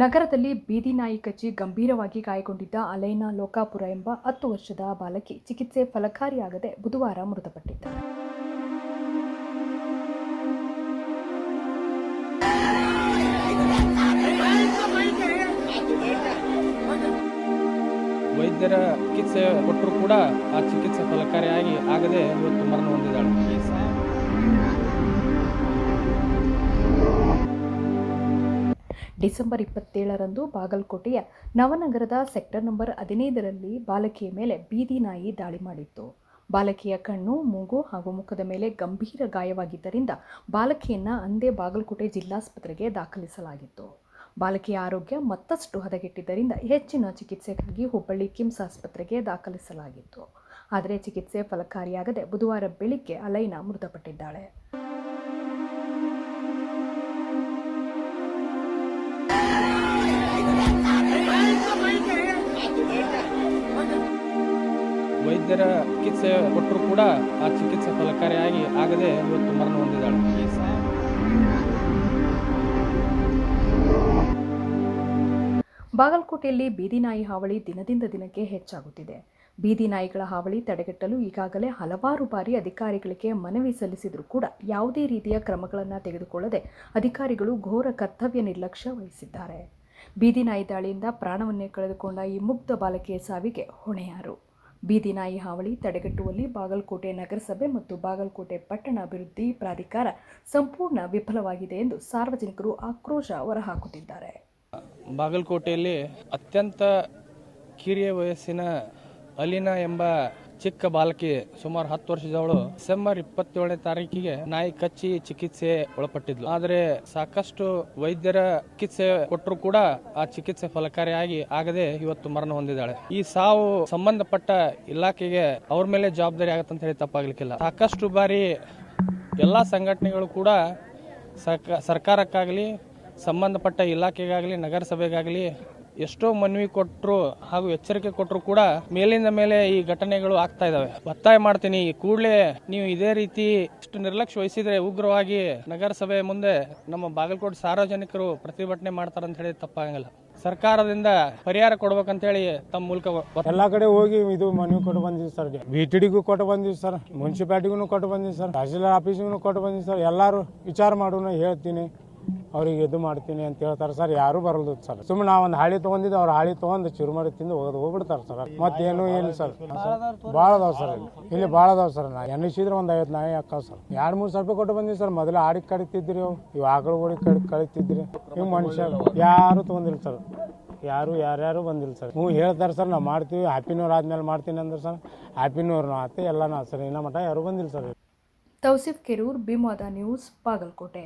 ನಗರದಲ್ಲಿ ಬೀದಿ ನಾಯಿ ಕಚ್ಚಿ ಗಂಭೀರವಾಗಿ ಗಾಯಗೊಂಡಿದ್ದ ಅಲೈನಾ ಲೋಕಾಪುರ ಎಂಬ ಹತ್ತು ವರ್ಷದ ಬಾಲಕಿ ಚಿಕಿತ್ಸೆ ಫಲಕಾರಿಯಾಗದೆ ಬುಧವಾರ ಮೃತಪಟ್ಟಿದ್ದ. ವೈದ್ಯರ ಚಿಕಿತ್ಸೆ ಕೊಟ್ಟರು ಕೂಡ ಆ ಚಿಕಿತ್ಸೆ ಫಲಕಾರಿಯಾಗಿ ಆಗದೆ ಇವತ್ತು ಮರಣ ಹೊಂದಿದ್ದಾಳೆ. ಡಿಸೆಂಬರ್ ಇಪ್ಪತ್ತೇಳರಂದು ಬಾಗಲಕೋಟೆಯ ನವನಗರದ ಸೆಕ್ಟರ್ ನಂಬರ್ ಹದಿನೈದರಲ್ಲಿ ಬಾಲಕಿಯ ಮೇಲೆ ಬೀದಿ ನಾಯಿ ದಾಳಿ ಮಾಡಿತ್ತು. ಬಾಲಕಿಯ ಕಣ್ಣು, ಮೂಗು ಹಾಗೂ ಮುಖದ ಮೇಲೆ ಗಂಭೀರ ಗಾಯವಾಗಿದ್ದರಿಂದ ಬಾಲಕಿಯನ್ನು ಅಂದೇ ಬಾಗಲಕೋಟೆ ಜಿಲ್ಲಾಸ್ಪತ್ರೆಗೆ ದಾಖಲಿಸಲಾಗಿತ್ತು. ಬಾಲಕಿಯ ಆರೋಗ್ಯ ಮತ್ತಷ್ಟು ಹದಗೆಟ್ಟಿದ್ದರಿಂದ ಹೆಚ್ಚಿನ ಚಿಕಿತ್ಸೆಗಾಗಿ ಹುಬ್ಬಳ್ಳಿ ಕಿಮ್ಸ್ ಆಸ್ಪತ್ರೆಗೆ ದಾಖಲಿಸಲಾಗಿತ್ತು. ಆದರೆ ಚಿಕಿತ್ಸೆ ಫಲಕಾರಿಯಾಗದೆ ಬುಧವಾರ ಬೆಳಿಗ್ಗೆ ಅಲೈನಾ ಮೃತಪಟ್ಟಿದ್ದಾಳೆ. ವೈದ್ಯರ ಚಿಕಿತ್ಸೆ ಕೊಟ್ಟರು ಕೂಡ ಆ ಚಿಕಿತ್ಸೆ ಫಲಕಾರಿಯಾಗಿ ಆಗದೆ ಇವತ್ತು ಮರಣ ಹೊಂದಿದ್ದಾಳೆ. ಬಾಗಲಕೋಟೆಯಲ್ಲಿ ಬೀದಿ ನಾಯಿ ಹಾವಳಿ ದಿನದಿಂದ ದಿನಕ್ಕೆ ಹೆಚ್ಚಾಗುತ್ತಿದೆ. ಬೀದಿ ನಾಯಿಗಳ ಹಾವಳಿ ತಡೆಗಟ್ಟಲು ಈಗಾಗಲೇ ಹಲವಾರು ಬಾರಿ ಅಧಿಕಾರಿಗಳಿಗೆ ಮನವಿ ಸಲ್ಲಿಸಿದರೂ ಕೂಡ ಯಾವುದೇ ರೀತಿಯ ಕ್ರಮಗಳನ್ನು ತೆಗೆದುಕೊಳ್ಳದೆ ಅಧಿಕಾರಿಗಳು ಘೋರ ಕರ್ತವ್ಯ ನಿರ್ಲಕ್ಷ್ಯ ವಹಿಸಿದ್ದಾರೆ. ಬೀದಿ ನಾಯಿ ದಾಳಿಯಿಂದ ಪ್ರಾಣವನ್ನೇ ಕಳೆದುಕೊಂಡ ಈ ಮುಗ್ಧ ಬಾಲಕಿಯ ಸಾವಿಗೆ ಹೊಣೆಯಾರು. ಬೀದಿ ನಾಯಿ ಹಾವಳಿ, ತಡೆಗಟ್ಟುವಲ್ಲಿ ಬಾಗಲಕೋಟೆ ನಗರಸಭೆ ಮತ್ತು ಬಾಗಲಕೋಟೆ ಪಟ್ಟಣ ಅಭಿವೃದ್ಧಿ ಪ್ರಾಧಿಕಾರ ಸಂಪೂರ್ಣ ವಿಫಲವಾಗಿದೆ ಎಂದು ಸಾರ್ವಜನಿಕರು ಆಕ್ರೋಶ ಹೊರಹಾಕುತ್ತಿದ್ದಾರೆ. ಬಾಗಲಕೋಟೆಯಲ್ಲಿ ಅತ್ಯಂತ ಕಿರಿಯ ವಯಸ್ಸಿನ ಅಲಿನಾ ಎಂಬ ಚಿಕ್ಕ ಬಾಲಕಿ ಸುಮಾರು ಹತ್ತು ವರ್ಷದವಳು ಡಿಸೆಂಬರ್ ಇಪ್ಪತ್ತೇಳನೇ ತಾರೀಕಿಗೆ ನಾಯಿ ಕಚ್ಚಿ ಚಿಕಿತ್ಸೆ ಒಳಪಟ್ಟಿದ್ಲು. ಆದರೆ ಸಾಕಷ್ಟು ವೈದ್ಯರ ಚಿಕಿತ್ಸೆ ಕೊಟ್ಟರು ಕೂಡ ಆ ಚಿಕಿತ್ಸೆ ಫಲಕಾರಿಯಾಗಿ ಆಗದೆ ಇವತ್ತು ಮರಣ ಹೊಂದಿದ್ದಾಳೆ. ಈ ಸಾವು ಸಂಬಂಧಪಟ್ಟ ಇಲಾಖೆಗೆ ಅವ್ರ ಮೇಲೆ ಜವಾಬ್ದಾರಿ ಆಗತ್ತಂತ ಹೇಳಿ ತಪ್ಪಾಗ್ಲಿಕ್ಕಿಲ್ಲ. ಸಾಕಷ್ಟು ಬಾರಿ ಎಲ್ಲ ಸಂಘಟನೆಗಳು ಕೂಡ ಸರ್ಕ, ಸರ್ಕಾರಕ್ಕಾಗಲಿ, ಸಂಬಂಧಪಟ್ಟ ಇಲಾಖೆಗಾಗಲಿ, ನಗರಸಭೆಗಾಗಲಿ ಎಷ್ಟೋ ಮನವಿ ಕೊಟ್ಟರು ಹಾಗೂ ಎಚ್ಚರಿಕೆ ಕೊಟ್ಟರು ಕೂಡ ಮೇಲಿಂದ ಮೇಲೆ ಈ ಘಟನೆಗಳು ಆಗ್ತಾ ಇದಾವೆ. ಒತ್ತಾಯ ಮಾಡ್ತೀನಿ ಕೂಡಲೇ ನೀವು ಇದೇ ರೀತಿ ಇಷ್ಟು ನಿರ್ಲಕ್ಷ್ಯ ವಹಿಸಿದ್ರೆ ಉಗ್ರವಾಗಿ ನಗರಸಭೆ ಮುಂದೆ ನಮ್ಮ ಬಾಗಲಕೋಟೆ ಸಾರ್ವಜನಿಕರು ಪ್ರತಿಭಟನೆ ಮಾಡ್ತಾರಂತ ಹೇಳಿ ತಪ್ಪಾಗಂಗಿಲ್ಲ. ಸರ್ಕಾರದಿಂದ ಪರಿಹಾರ ಕೊಡ್ಬೇಕಂತ ಹೇಳಿ ತಮ್ಮ ಮೂಲಕ ಎಲ್ಲಾ ಕಡೆ ಹೋಗಿ ಇದು ಮನವಿ ಕೊಟ್ಟು ಬಂದಿವಿ ಸರ್. ಬಿ ಟಿ ಡಿಗೂ ಕೊಟ್ಟು ಬಂದಿವಿ ಸರ್, ಮುನ್ಸಿಪಾಲಿಟಿಗೂ ಕೊಟ್ಟು ಬಂದಿವಿ ಸರ್, ತಹಸೀಲ್ದಾರ್ ಆಫೀಸ್ಗೂ ಕೊಟ್ಟು ಬಂದಿವಿ ಸರ್. ಎಲ್ಲಾರು ವಿಚಾರ ಮಾಡೋಣ ಹೇಳ್ತೀನಿ. ಅವ್ರಿಗೆ ಇದು ಮಾಡ್ತೀನಿ ಅಂತ ಹೇಳ್ತಾರೆ, ಸರ್, ಯಾರು ಬರಲ್ದು ಸರ್. ಸುಮ್ಮನೆ ನಾವು ಒಂದು ಹಾಳಿ ತಗೊಂಡಿದ್ದು, ಅವ್ರ ಹಾಳಿ ತಗೊಂಡು ಚುರುಮರಿ ತಿಂದು ಹೋಗೋದು, ಹೋಗ್ಬಿಡ್ತಾರೆ ಸರ್. ಮತ್ತೇನು ಇಲ್ಲ ಸರ್. ಭಾಳ ಅದಾವ ಸರ್ ಇಲ್ಲಿ. ಭಾಳ ಅದಾವ ಸರ್ ನಾ ಎಣಿಸಿದ್ರೆ ಒಂದು ಐವತ್ತು ನಾಯಿ ಅಕ್ಕ ಸರ್. ಎರಡು ಮೂರು ಸಾವಿರ ರೂಪಾಯಿ ಕೊಟ್ಟು ಬಂದಿವಿ ಸರ್. ಮೊದಲು ಆಡಿ ಕಡಿತಿದ್ರಿ ಅವು ಇವು ಆಕಳುಗಳಿಗೆ ಕಡಿ ಕಳಿತಿದ್ರಿ. ಇವು ಮನುಷ್ಯ ಯಾರು ತಗೊಂಡಿಲ್ಲ ಸರ್. ಯಾರು, ಯಾರ್ಯಾರು ಬಂದಿಲ್ಲ ಸರ್. ಹ್ಞೂ ಹೇಳ್ತಾರೆ ಸರ್, ನಾವು ಮಾಡ್ತೀವಿ. ಹ್ಯಾಪಿನೂರ್ ಆದ್ಮೇಲೆ ಮಾಡ್ತೀನಿ ಅಂದ್ರೆ ಸರ್. ಹ್ಯಾಪಿನೂರ್ನು ಆತು ಎಲ್ಲನೂ ಆತು ಸರ್. ಇನ್ನ ಮಟ್ಟ ಯಾರು ಬಂದಿಲ್ಲ ಸರ್ ತೌಸಿಫ್ ಕೆರೂರ್ ಬಿಮೋದ ನ್ಯೂಸ್, ಬಾಗಲಕೋಟೆ.